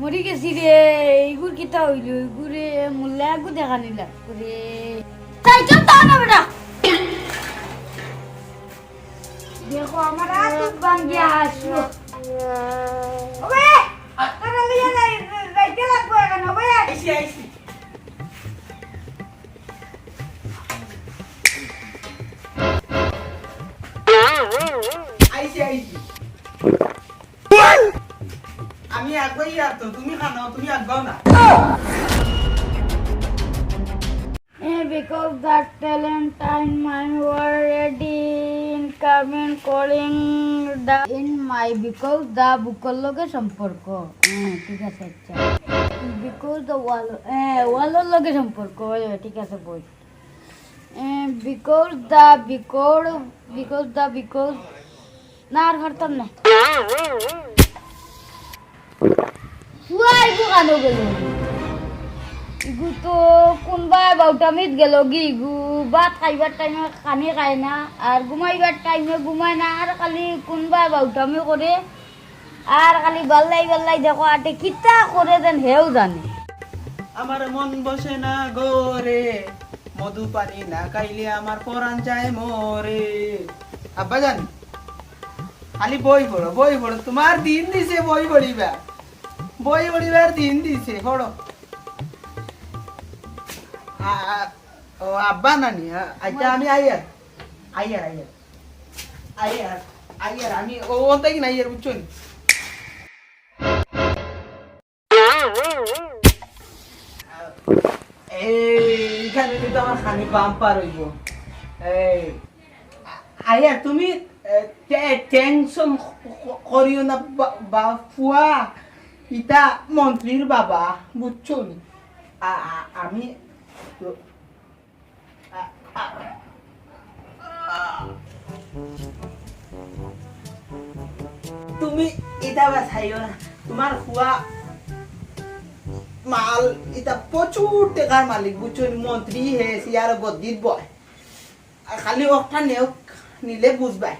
মরি গেছি রে, এইগুর কিতা হইল, এইগুরে মোল্লা আগু দেখা নিলা রে সাইকেল তাও না বেটা। দেখো, আমার হাত ভাঙ্গিয়া আসলো। ওবে, তোরা লিয়া নাই যাইতে লাগবো এখন, ওবে। আইসি আইসি আইসি আইসি আগুয়াই আর তো তুমি খানো তুমি আগাও না। Eh, because that talent and my were ready in coming calling the in my because the বুকর লগে সম্পর্ক। ঠিক আছে আচ্ছা। বিকজ দ্য ওয়াল হ্যাঁ ওয়ালের লগে সম্পর্ক ঠিক আছে বই। Because the because because the because না আর পারতাম না ফুয়াই বুকানো গেল। ইগু তো কোনবাই বাউটামিত গেল গি, ইগু ভাত খাইবার টাইমে খানি খায় না আর ঘুমাইবার টাইমে ঘুমায় না আর খালি কোনবাই বাউটামি করে আর খালি বাল্লাই বাল্লাই দেখো আটে কিতা করে দেন হেও জানে। আমার মন বসে না গোরে মধু পানি না খাইলে আমার পরাণ চায় মোরে আব্বা জান খালি বই পড়ো বই পড়ো। তোমার দিন দিছে বই পড়িবা। বই পড়িবার দিন দিছে, পড়ো। ও আব্বা নানি আচ্ছা আমি আইয়ার আইয়ার আইয়ার। আইয়ার আইয়ার, আমি ও ওটাই কিনা আইয়ার, বুঝছ নি? এইখানে কিন্তু আমার খানি বাম্পার হইব। এই আয়া তুমি টেনশন করিও না বা- বাপুয়া ইটা মন্ত্রীর বাবা বুঝছ নি? আ- আ- আমি তুমি এটা বাছাইও না তোমার হুয়া মাল এটা প্রচুর টাকার মালিক বুঝছেন মন্ত্রী হে সিয়ার গদ্দিত বয় খালি একটা নেওক নিলে বুঝবাই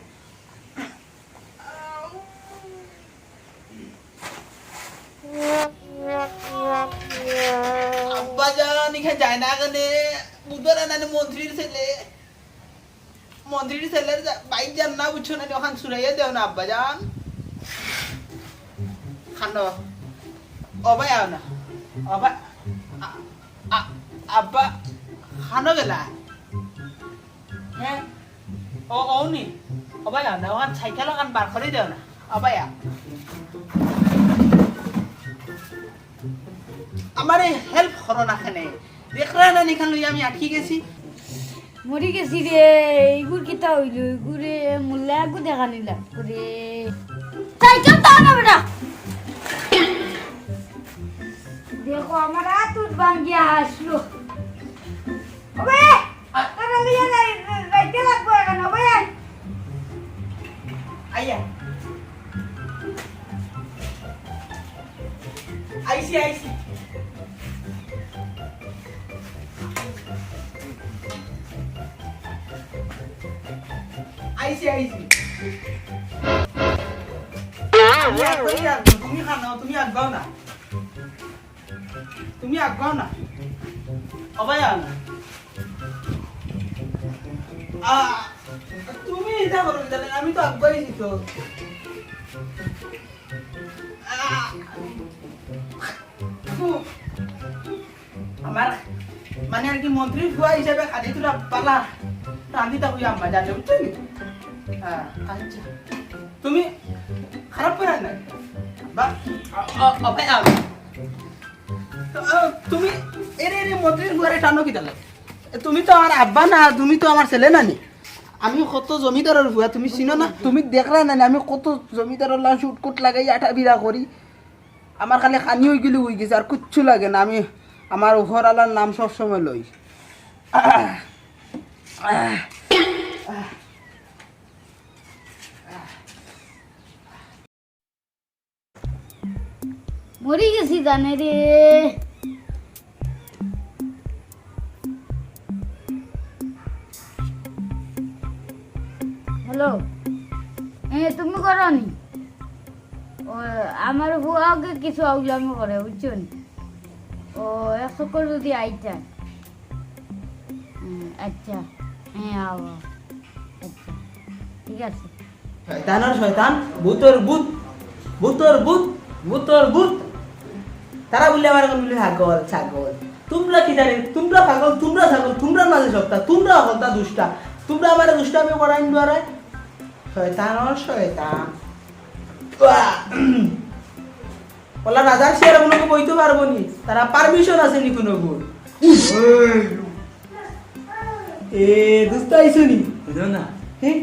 আব্বা জান এখানে যায় না কেনে। বুধবার না মন্ত্রীর ছেলে। মন্ত্রীর ছেলের বাইক যান না, বুঝছ না, ওখান সুরাইয়া দেও না আব্বা জান খানো অবাই আও না। অবা আ- আ- আব্বা, খানো গেলা? হ্যাঁ। ও ও নি। অবাই আও না, ওখান সাইকেল ওখান বার করে দেও না। অবাই আও। আমার হেল্প করো না খানে দেখরা না নিখান লই আমি আটকে গেছি। মরি গেছি রে এইগুর কিতা হইল এইগুরে মোল্লা আগু দেখা নিলা রে সাইকেল তাও না বেটা দেখো আমার হাত ভাঙ্গিয়া আসলো ওবে তোরা লিয়া নাই যাইতে লাগবো এখন ওবে। আইয়া। আইসি আইসি আইসি আইসি আমি আগাই আসব, তুমি খানো তুমি আগাও না তুমি আগাও না অবাই আও না আ- তুমি এটা করো জানে আমি তো আগাইছি তো আ- ফু। আমার মানে আর কি মন্ত্রী ফুয়া হিসাবে খালি তোরা পালা রান্ধিতা হইয়া আম্মা জানে বুঝছ নি? হ্যাঁ, তুমি খারাপ করে না বা তুমি এরে এরে মন্ত্রীর ঘরে টানো কি তাহলে তুমি তো আমার আব্বা না তুমি তো আমার ছেলে নানি। আমি কত জমিদারের ভুয়া তুমি চিনো না? তুমি দেখলা না আমি কত জমিদারের লাশ উটকুট লাগাই আঠা বিড়া করি আমার খালি খানি হয়ে গেলে হয়ে গেছে আর কিচ্ছু লাগে না। আমি আমার ঘরালার নাম সবসময় লই মরি গেছি জানে রে। হ্যালো, এ, তুমি করনি? আমার বুয়াকে কিছু আউলামি করে বুঝছেন ও এক চক্কর যদি আইতা। আচ্ছা হ্যাঁ আও। আচ্ছা ঠিক আছে। শয়তানের শয়তান, ভূতর ভূত ভূতর ভূত ভূতর ভূত। তারা বললে আমার এখন বললে ছাগল ছাগল। তোমরা কি জানি তোমরা পাগল তোমরা ছাগল তোমরা মাঝে সপ্তা তোমরা হলতা দুষ্টা। তোমরা আমার দুষ্টামি করাই দ্বারা শয়তান উয়া! ওলা রাজার শেয়ার কোনো বইতে পারব নি। তারা পারমিশন আছে নি কোনো গুণ এ আইসো নি। না। হ্যাঁ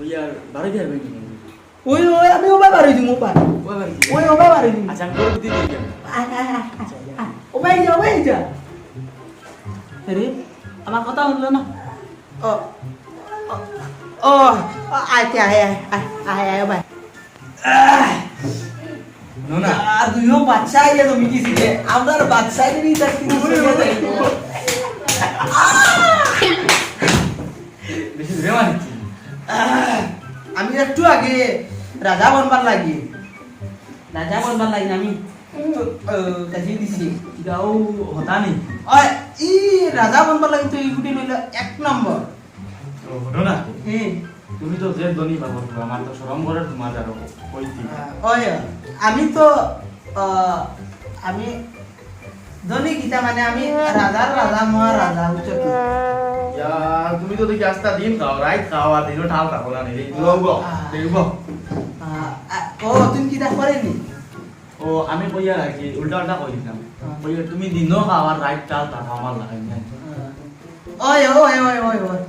ওই আর বারো ওই ওই আমি ওবা বাড়ি দিমু পা ওই ওবা বাড়ি দিমু আচ্ছা আমি করে দিই ওবাই যা ওবাই যা। আরে আমার কথা শুনলো না? ও ও, ও আয় আয় আয় আয় ওবাই না আর দুইও বাচ্চা আইলে তুমি কি শিখে আমার বাচ্চা আইলে নি তার যাইবো বেশি ধরে মারিছি আমি একটু আগে রাজা বনবার লাগি রাজা বনবার লাগি আমি কাজি দিছি গাও হতা নেই ওই ই রাজা বনবার লাগি তো ইগুটি লইল এক নম্বর ও হলো না হ্যাঁ তুমি তো যে দনি পাবো আমার তো সরম করে তোমার আরও কইতি ওই আমি তো আমি ধনী গীতা মানে আমি রাজার রাজা মহারাজা? ইয়া তুমি তো দেখি আস্তা দিন খাও রাইট খাও আর দিনও ঠাল খাও না নেই। লঙ্গ দেখব ও তুমি কিতা করেনি ও আমি কইয়া রাখি উল্টা উল্টা কই দিলাম কইয়া তুমি দিনও খাও আর রাইট চাল তা খাও আমার লাগে না ওই ওই ওই ওই ওই।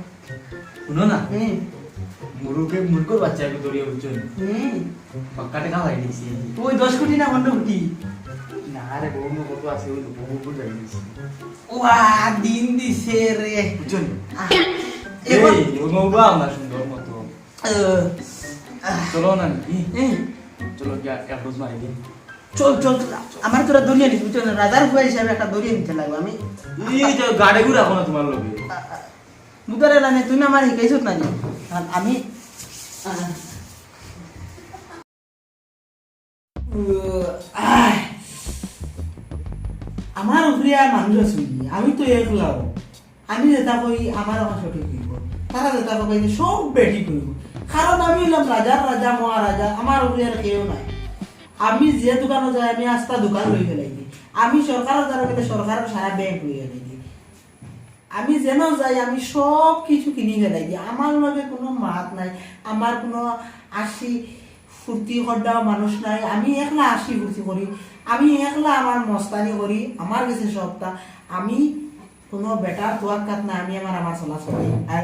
শুনো না? হুম। মুরুকে মুরকোর বাচ্চাকে দরিয়ে বুঝছ হুম। পাক্কাটে খাওয়াই দিছি ওই দশ কোটি না পনেরো কোটি? না রে বউ কত আছে ওই বউ যাই দিছি ওয়া দিন দিছে রে। আহ, এই ওই বাবা আমার সুন্দর মতো। চলো না হুম, চলো কি এক রোজ মারি দিই। চল চল। আমার তোরা দরিয়া নিস বুঝছ রাজার ভুয়া হিসাবে একটা দরিয়া নিতে লাগবে আমি। এই যে গাড়ি ঘুরে এখন তোমার লগে। মুদারে লানে তুমি আমার শিকাইছত না আর আমি আহ, আমার উপরে আর মানুষ আছে নি? আমি তো একলাও আমি যেটা করি আমার আমার সঠিক হইব তারা যেটা কবে সব বেটি করব কারণ আমি হইলাম রাজার রাজা মহারাজা আমার উপরে আর কেউ নাই। আমি যে দোকানে যাই, আমি আস্তা দোকান লই দিই আমি সরকারের দ্বারা গেলে সরকারের সারা ব্যাংক লই দিই আমি যেন যাই, আমি সব কিছু কিনি ফেলাই দিই আমার লগে কোনো মাত নাই। আমার কোনো আসি ফুর্তি করদাও মানুষ নাই আমি একলা আসি ফুর্তি করি আমি একলা আমার মস্তানি করি আমার কাছে সবটা আমি কোনো বেটার তোয়াক্কাত না আমি আমার আমার চলাচল আর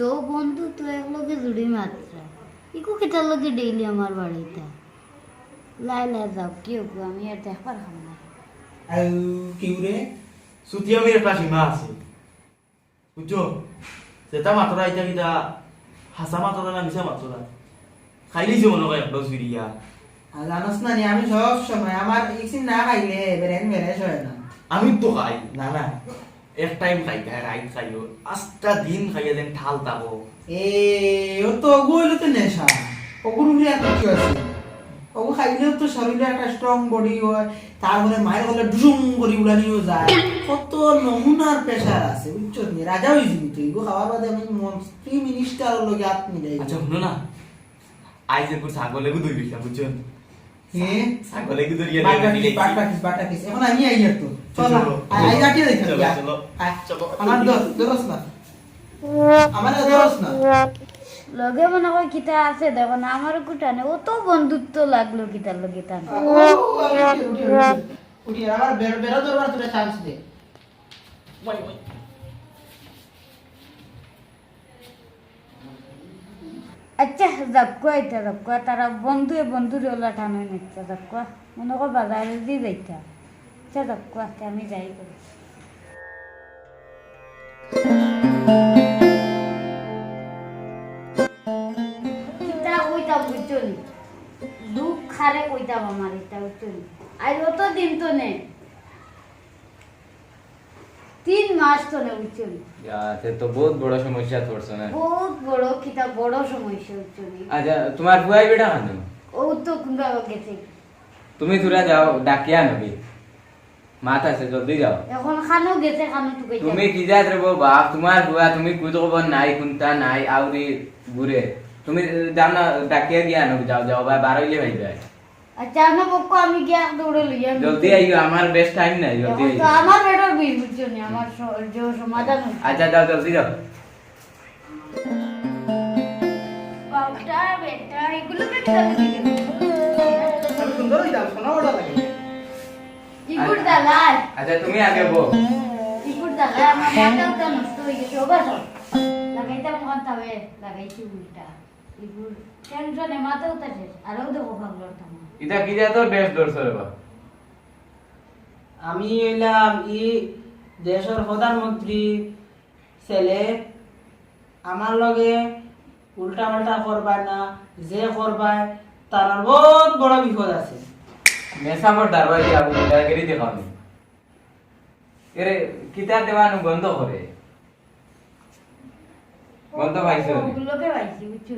দো বন্ধু তো একলগে জুড়ি মাত্রা ইকো কেটার লগে ডেইলি আমার বাড়িতে লাই লাই যাও কি হব আমি আর দেখবার খাম না আর কেউ রে সুতিয়া মেয়ের একটা সীমা আছে। বুঝছ যেটা মাত্রা এটা কিটা হাসা মাত্রা না মিশা মাত্রা খাইলিছে মনে হয় একদম আর। জানোস না নি, আমি সব সময় আমার ইসিন না খাইলে বেরেন বেরেস হয় না। আমি তো খাই। না না। এক টাইম খাই খাই রাইট খাইও আস্তা দিন খাইয়া দেন ঠাল তাবো। এ ও তো ওগুলো তো নেশা। ওগুলো আর কি আছে? ওগু খাইলেও তো শরীরে একটা স্ট্রং বডি হয় তারপরে মায়ের হলে ডুম করে উড়ানিও যায়। কত নমুনার প্রেশার আছে বুঝছ নি? রাজা হয়েছি তুই এগু খাওয়ার বাদে আমি মন্ত্রী মিনিস্টার লগে হাত মিলাই আচ্ছা শুনো না। আইজ একটু ছাগলে গু দুই বিশা বুঝছ? হ্যাঁ ছাগলে গু দুরিয়া বাটা কিস বাটা কিস বাটা কিস এখন আমি আই তো। চলো, আই আই দেখ। চলো, চলো। চলো। আমার দোস দোস না। আমার দোস না। লগে মনে হয় কিতা আছে দেখো না আমার কুটানে ও তো বন্ধুত্ব লাগল কিতার লগে তার। উঠি উঠি উঠি। আবার বের বের দরবার তোরে চান্স দে। আচ্ছা যাকুয়া এটা যাকুয়া তারা বন্ধুয়ে বন্ধুরে ওলা টানো নিচ্ছে যাকুয়া মনে কর বাজারে দিয়ে যাইতা আচ্ছা যাকুয়া আমি যাই করি দুঃখ খারে কইতাম আমার এটা বুঝছনি আর অত দিন তো নে? তিন মাস তো ইয়াতে তো বহুত বড় সমস্যা পড়ছো না? বহুত বড় কিতা বড় সমস্যা বুঝছনি আচ্ছা তোমার বুয়াই বেটা খান ও তো কোনবা গেছে। তুমি তোরা যাও ডাকিয়া নবি। মাত আছে জলদি যাও। এখন খানো গেছে খানো তো তুমি কি যাত রে বাপ তোমার বুয়া তুমি খবর নাই কোনটা নাই আউরি ঘুরে তুমি যাও না ডাকিয়া গিয়া নবি যাও যাও ভাই বারোইলে ভাই যায়। আচ্ছা না বকো আমি গিয়া দৌড়ে লইয়া জলদি আইও আমার বেস্ট টাইম নাই জলদি এখন তো আইও আমার বেটার বিল বুঝছ নি? আমার স- যে সমাধান হচ্ছে আচ্ছা যাও জলদি যাও। বাউটা বেটা এগুলো বেটা সুন্দর যাবে সোনা বড় লাগে। ইগুর দালাল। আচ্ছা তুমি আগে দালাল আমার মাথাও নষ্ট হয়ে গেছে। ওবার লাগাইতাম কোন তবে লাগাইছি উল্টা। ইগুর টেনশনে মাথাও তো শেষ। আরও দেখো ভাবলো এটা কি যা তোর বেস্ট দর্শ রে আমি হইলাম ই দেশের প্রধানমন্ত্রী ছেলে। আমার লগে উল্টা পাল্টা করবায় না যে করবায় তার বহুত বড় বিপদ আছে। মেসামর দারবাই দিয়া আবু দাগিরি দেখানি এরে কিতাব দেওয়ানো বন্ধ করে? গন্ধ পাইছো নি? ওগুলোকে পাইছি বুঝছ?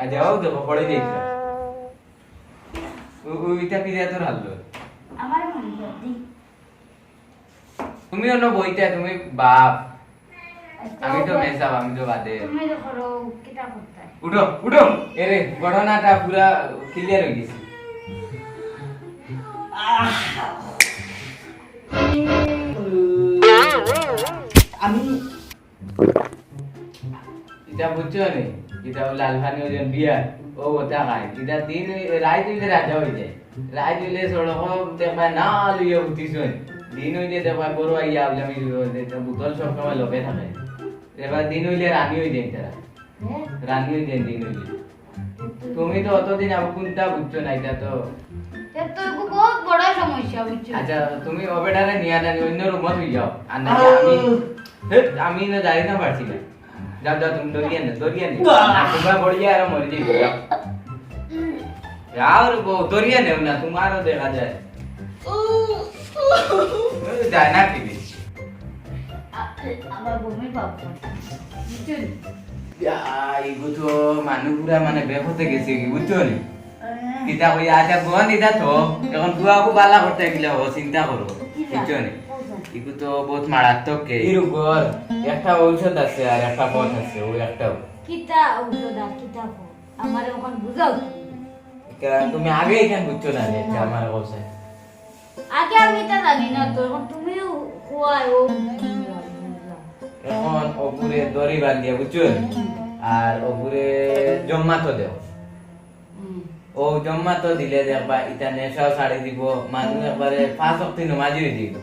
আজ যাও দেখো পড়ে দিয়েছিল ওইটা কি তোর হারলো আমার মনে হয় দি। তুমি অন্য বইটা তুমি বাপ। আমি তো মেসাব আমি তো বাদে। তুমি তো করো কিটা করতে। উঠো উঠো। এরে ঘটনাটা পুরা ক্লিয়ার হয়ে গেছে। আমি এটা বুঝছ নি? এটা ও লালখানি ওজন বিয়া ও ওটা খায় এটা দিন রায় দিলে রাজা হয়ে যায়। রায় দিলে সড়ক দেখবা না লইয়া উঠিছ দিন হইলে দেখবা বড় আইয়া বলে আমি বুতল সব সময় লগে থাকে। এবার দিন হইলে রানী হয়ে যায় তারা হ্যাঁ রানী হয়ে যায় দিন হইলে। তুমি তো অতদিন আবার কোনটা বুঝছ না এটা তো এটা তো একটু বহুত বড় সমস্যা বুঝছ আচ্ছা তুমি অবেটারে নিয়ে অন্য রুমত হয়ে যাও। আমি আমি না জানি না পারছি না। যাও যাও তুমি দরিয়া নে দরিয়া নে। তোমার বড়িয়া আর মরে যাইবে যাও রে বউ নেও না তোমারও দেখা যায়। যায় না কি আমার বমি পাবো? এইগো তো পুরা মানে বেহতে গেছে কি বুঝছ নি কিতা কই আচ্ছা বোন এটা তো? এখন বুয়াকো বালা করতে গেলে চিন্তা করব বুঝছ নি তো বহুত মারাত্মক কে ইরুগর একটা ঔষধ আছে আর একটা পথ আছে ওই একটা কিতা ঔষধ আর কিতা ফল? আমার ওখান বুঝাও তুমি। তুমি আগে এখানে বুঝছ না যে আমার কথা আগে আমি তা জানি না তো এখন তুমিও খোয়াই ও। এখন ওপুরে দড়ি বান্ধিয়া বুঝছ নি? আর ওপুরে জম্মা তো দেও ও জম্মা তো দিলে দেখবা ইটা নেশাও ছাড়ি দিব মানুষ একবারে পাঁচ অক্তি নমাজি হয়ে দিব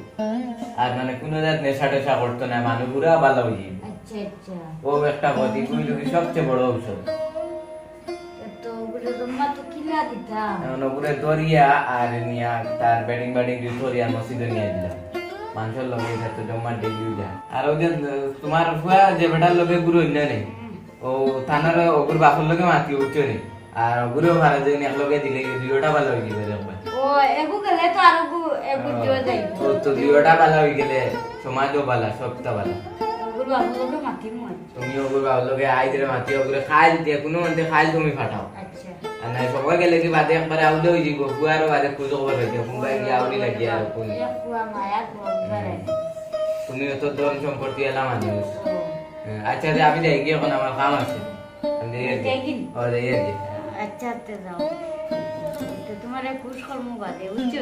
আর মানে কোনো জাত নেশা টেশা করতো না মানুষ পুরা ভালো হয়ে ও একটা গতি কইল কি সবচেয়ে বড় ঔষধ। ওপরে দরিয়া আর নিয়া তার ব্যাটিং ব্যাটিং দিয়ে দরিয়া মসজিদে নিয়ে দিলাম। মানুষের লগে এটা তো জমা যা। আর ওই যে তোমার ফুয়া যে বেটার লগে গুরু নেই ও থানার ওগুর বাপর লগে মাতি উঠছে নেই আর ওগুরও ভাড়া যে এক লগে দিলে দুইটা ভালো যাবে দেখবা ও এগু গেলে তো আর এগু এগু জয় যাই তো তো দুইটা ভালো হয়ে গেলে সমাজও ভালো সবটা ভালো। ওগুলো আপনাকে মাতি মই। তুমি বাপর আই দিলে মাতি ওগুরে খাইল দিয়ে কোনো মতে খাইল তুমি ফাটাও। আচ্ছা। আর নাই সবাই গেলে কি বাদে একবারে আউলে হয়ে যাব ফুয়ারও বাদে খুঁজো খবর হয়ে যাব কোনবাই গিয়ে আউলি লাগিয়ে আর কোন। কুয়া মায়া কুয়া তুমি তো ধন সম্পত্তি এলা মানুষ আচ্ছা আমি যাই গিয়ে এখন আমার কাম আছে। আমি যাই? ও যাই কি। আচ্ছা যাও তো তোমার খুশকর্ম বাদে বুঝছ